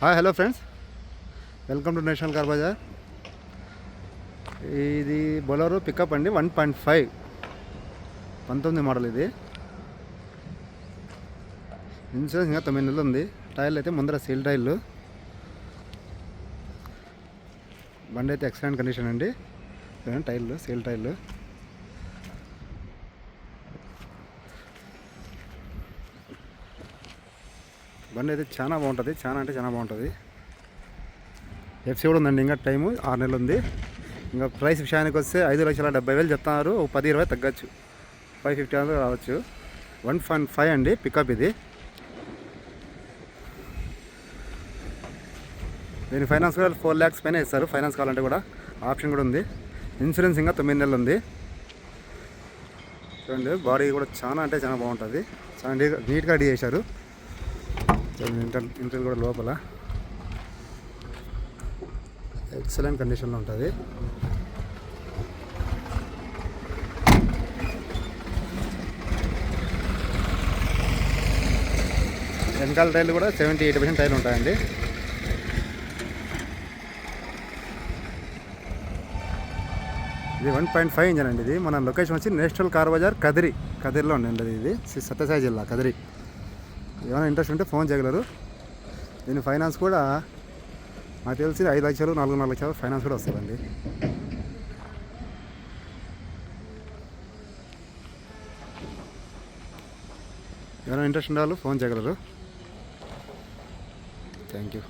Hi hello friends welcome to national car bazaar ఇది Bolero pickup అండి one point five పంతొమ్మిది model ఇది. Insurance ఇంకా తొమ్మిది నెలలు ఉంది. టైర్లు అయితే ముందర సీల్ టైర్లు బండి అయితే ఎక్సలెంట్ కండిషన్ అండి. టైర్లు సీల్ టైర్లు బండి అయితే చాలా బాగుంటుంది. చాలా అంటే చాలా బాగుంటుంది. ఎఫ్సీ కూడా ఉందండి ఇంకా టైము ఆరు నెలలు ఉంది. ఇంకా ప్రైస్ విషయానికి వస్తే ఐదు లక్షల డెబ్బై వేలు చెప్తున్నారు. ఒక పది ఇరవై తగ్గచ్చు. ఫైవ్ ఫిఫ్టీ వరకు రావచ్చు. వన్ పాయింట్ ఫైవ్ అండి పికప్ ఇది. దీని ఫైనాన్స్ కూడా ఫోర్ ల్యాక్స్ పైన ఇస్తారు. ఫైనాన్స్ కావాలంటే కూడా ఆప్షన్ కూడా ఉంది. ఇన్సూరెన్స్ ఇంకా తొమ్మిది నెలలు ఉంది. చూడండి బాడీ కూడా చాలా అంటే చాలా బాగుంటుంది. చాలా నీట్గా నీట్గా రెడీ చేశారు. ఇంటర్ ఇంటర్ కూడా లోపల. ఎక్సలెంట్ కండిషన్లో ఉంటుంది. వెనకాల టైర్లు కూడా సెవెంటీ ఎయిటీ పర్సెంట్ టైర్లు ఉంటాయండి. ఇది వన్ పాయింట్ ఫైవ్ ఇంజన్ అండి ఇది. మన లొకేషన్ వచ్చి నేషనల్ కార్ బజార్ కదిరి. కదిరిలో ఉండండి ఇది సత్యసాయి జిల్లా కదిరి. ఏమైనా ఇంట్రెస్ట్ ఉంటే ఫోన్ చేయగలరు. దీని ఫైనాన్స్ కూడా నాకు తెలిసి ఐదు లక్షలు నాలుగున్నర లక్షలు ఫైనాన్స్ కూడా వస్తుందండి. ఎవరైనా ఇంట్రెస్ట్ ఉండాలి ఫోన్ చేయగలరు. Thank you